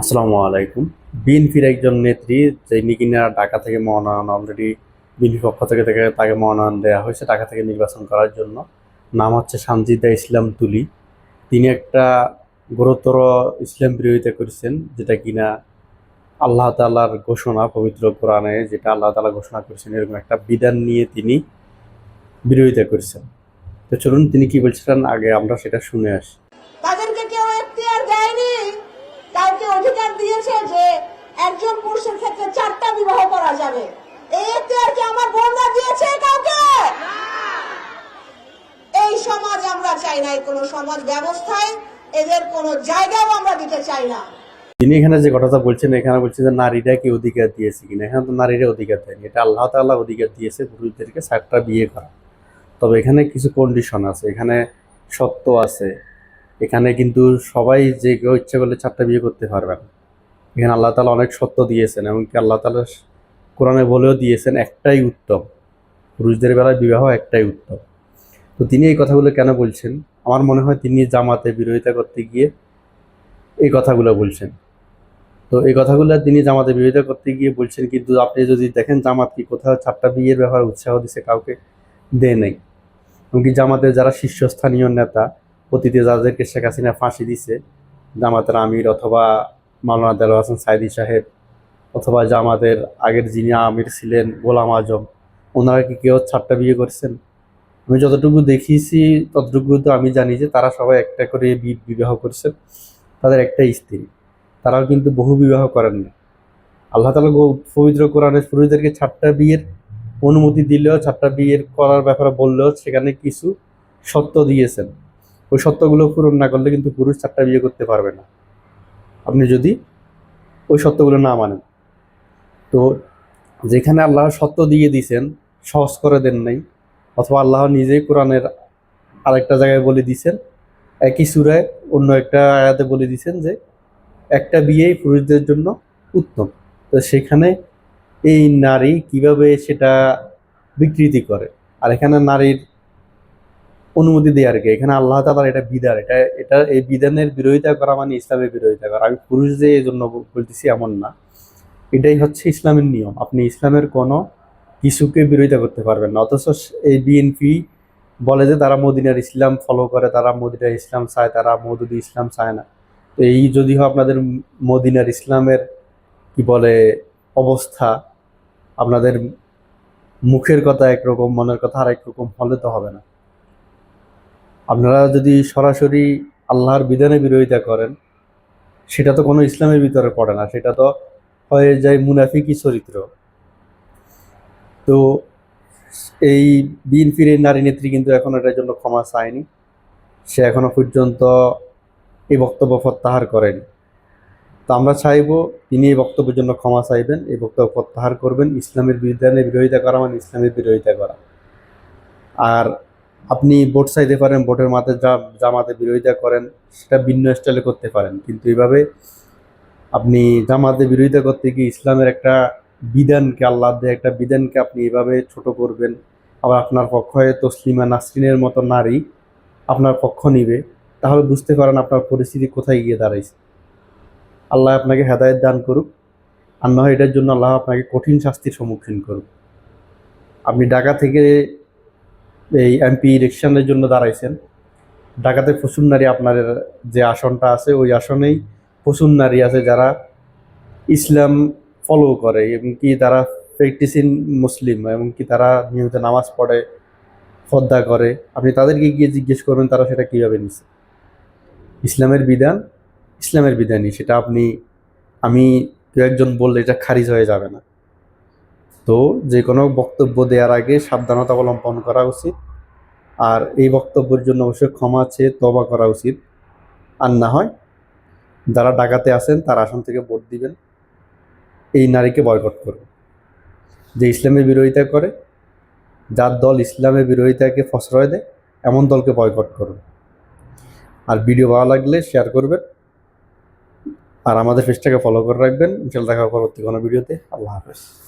আসসালামু আলাইকুম। বিএনপির একজন নেত্রী যিনি কিনা ঢাকা থেকে মনোনয়ন অলরেডি বিএনপি পক্ষ থেকে থেকে তাকে মনোনয়ন দেওয়া হয়েছে ঢাকা থেকে নির্বাচন করার জন্য। নাম হচ্ছে সানজিদা ইসলাম তুলি। তিনি একটা গুরুতর ইসলাম বিরোধিতা করেছেন, যেটা কিনা আল্লাহ তাআলার ঘোষণা, পবিত্র কোরআনে যেটা আল্লাহ তালা ঘোষণা করেছেন, এরকম একটা বিধান নিয়ে তিনি বিরোধিতা করেছেন। তো চলুন তিনি কি বলছিলেন, আগে আমরা সেটা শুনে আসি। কাউকে অধিকার দিয়েছে যে একজন পুরুষের ক্ষেত্রে চারটা বিবাহ করা যাবে। এই এখতিয়ার কি আমার বোনরা দিয়েছে কাউকে? এই সমাজ আমরা চাই না কোনো সমাজ ব্যবস্থায়, এদের কোনো জায়গাও আমরা দিতে চাই না। তিনি এখানে যে কথাটা বলছেন, এখানে বলছে যে নারীরা কি অধিকার দিয়েছে কিনা? এখানে তো নারীরা অধিকার দেয়নি। এটা আল্লাহ তাআলা অধিকার দিয়েছে পুরুষদেরকে চারটা বিয়ে করা। তবে এখানে কিছু কন্ডিশন আছে, এখানে সত্য আছে। এখানে কিন্তু সবাই যে কেউ ইচ্ছে করলে চারটা বিয়ে করতে পারবে। না এখানে আল্লাহ তালা অনেক সত্য দিয়েছেন এমনকি আল্লাহ তাআলা কোরআনে বলেও দিয়েছেন একটাই উত্তম। পুরুষদের বেলায় বিবাহ একটাই উত্তম। তো তিনি এই কথাগুলো কেন বলছেন? আমার মনে হয় তিনি জামাতে বিরোধিতা করতে গিয়ে এই কথাগুলো বলছেন। তো এই কথাগুলো তিনি জামাতে বিরোধিতা করতে গিয়ে বলছেন, কিন্তু আপনি যদি দেখেন জামাত কি কোথাও চারটা বিয়ের ব্যাপারে উৎসাহ দিছে, কাউকে দেয় নেই। এমনকি জামাতের যারা শীর্ষস্থানীয় নেতা অতীতে যাদেরকে শেখ হাসিনা ফাঁসি দিছে, জামাতের আমির অথবা মাওলানা দেল হাসান সাইদি সাহেব অথবা জামাতের আগের যিনি আমির ছিলেন গোলাম আজম, ওনারা কি কেউ চারটা বিয়ে করেছেন? আমি যতটুকু দেখিয়েছি, ততটুকু তো আমি জানি যে তারা সবাই একটা করে বিবাহ করছেন, তাদের একটাই স্ত্রী। তারাও কিন্তু বহু বিবাহ করেন না। আল্লাহ তালা পবিত্র কোরআনে পুরুষদেরকে চারটা বিয়ের অনুমতি দিলেও চারটা বিয়ের করার ব্যাপারে বললেও সেখানে কিছু সত্য দিয়েছেন। ওই সত্যগুলো পূরণ না করলে কিন্তু পুরুষ চারটা বিয়ে করতে পারবে না। আপনি যদি ওই সত্যগুলো না মানেন। তো যেখানে আল্লাহ সত্য দিয়ে দিয়েছেন, সহজ করে দেন নাই, অথবা আল্লাহ নিজেই কোরআনের আরেকটা জায়গায় বলে দিয়েছেন, একই সুরায় অন্য একটা আয়াতে বলে দিয়েছেন যে, একটা বিয়েই পুরুষদের জন্য উত্তম। তো সেখানে এই নারী কীভাবে সেটা বিকৃতি করে? আর এখানে নারীর অনুমতি দেয় আর কি এখানে আল্লাহ তালার এটা বিধান, এটা এটা এই বিধানের বিরোধিতা করা মানে ইসলামের বিরোধিতা করা। আমি পুরুষ যে এই জন্য বলতেছি এমন না। এটাই হচ্ছে ইসলামের নিয়ম। আপনি ইসলামের কোনো কিছুকে বিরোধিতা করতে পারবেন না। অথচ এই বিএনপি বলে যে তারা মদিনার ইসলাম ফলো করে, তারা মদিনার ইসলাম চায়, তারা মৌদুদি ইসলাম চায় না। তো এই যদি হয় আপনাদের মদিনার ইসলামের কি বলে অবস্থা, আপনাদের মুখের কথা একরকম, মনের কথা আর একরকম হলে তো হবে না। আপনারা যদি সরাসরি আল্লাহর বিধানে বিরোধিতা করেন, সেটা তো কোনো ইসলামের ভিতরে পড়ে না, সেটা তো হয়ে যায় মুনাফিকি চরিত্র। তো এই বিএনপির ফিরে নারী নেত্রী কিন্তু এখন এটার জন্য ক্ষমা চায়নি। সে এখনও পর্যন্ত এই বক্তব্য প্রত্যাহার করেনি। তো আমরা চাইব তিনি এই বক্তব্যের জন্য ক্ষমা চাইবেন, এই বক্তব্য প্রত্যাহার করবেন, ইসলামের বিধানে বিরোধিতা করা মানে ইসলামের বিরোধিতা করা। আর আপনি ভোট চাইতে পারেন ভোটের মাঠে যা জামাতে বিরোধিতা করেন, সেটা ভিন্ন স্টাইলে করতে পারেন। কিন্তু এইভাবে আপনি জামাতে বিরোধিতা করতে গিয়ে ইসলামের একটা বিধানকে আল্লাহ দেয় একটা বিধানকে আপনি এভাবে ছোট করবেন, আবার আপনার পক্ষ হয়ে তসলিমা নাসরিনের মতো নারী আপনার পক্ষ নিবে, তাহলে বুঝতে পারেন আপনার পরিস্থিতি কোথায় গিয়ে দাঁড়াইছে। আল্লাহ আপনাকে হেদায়েত দান করুক, আর নয় এটার জন্য আল্লাহ আপনাকে কঠিন শাস্তির সম্মুখীন করুক। আপনি ঢাকা থেকে এই এমপি ইলেকশনের জন্য দাঁড়াইছেন। ঢাকাতে প্রচুর নারী আপনার যে আসনটা আছে, ওই আসনেই প্রচুর নারী আছে যারা ইসলাম ফলো করে, এবং কি তারা প্র্যাকটিসিং মুসলিম, এবং কি তারা নিয়মিত নামাজ পড়ে শ্রদ্ধা করে। আপনি তাদেরকে গিয়ে জিজ্ঞেস করবেন, তারা সেটা কীভাবে নিছে। ইসলামের বিধান, ইসলামের বিধানই। সেটা আপনি, আমি কেউ একজন বললে এটা খারিজ হয়ে যাবে না। তো যে কোনো বক্তব্য দেওয়ার আগে সাবধানতা অবলম্বন করা উচিত। আর এই বক্তব্যের জন্য অবশ্যই ক্ষমা চেয়ে তবা করা উচিত। আর না হয় যারা ডাকাতে আসেন তার আসন থেকে ভোট দিবেন। এই নারীকে বয়কট করবে যে ইসলামের বিরোধিতা করে, যার দল ইসলামের বিরোধিতাকে প্রশ্রয় দেয়, এমন দলকে বয়কট করবে আর ভিডিও ভালো লাগলে শেয়ার করবেন। আর আমাদের পেজটাকে ফলো করে রাখবেন। ইনশাল্লাহ দেখা পরবর্তী কোনো ভিডিওতে। আল্লাহ হাফেজ।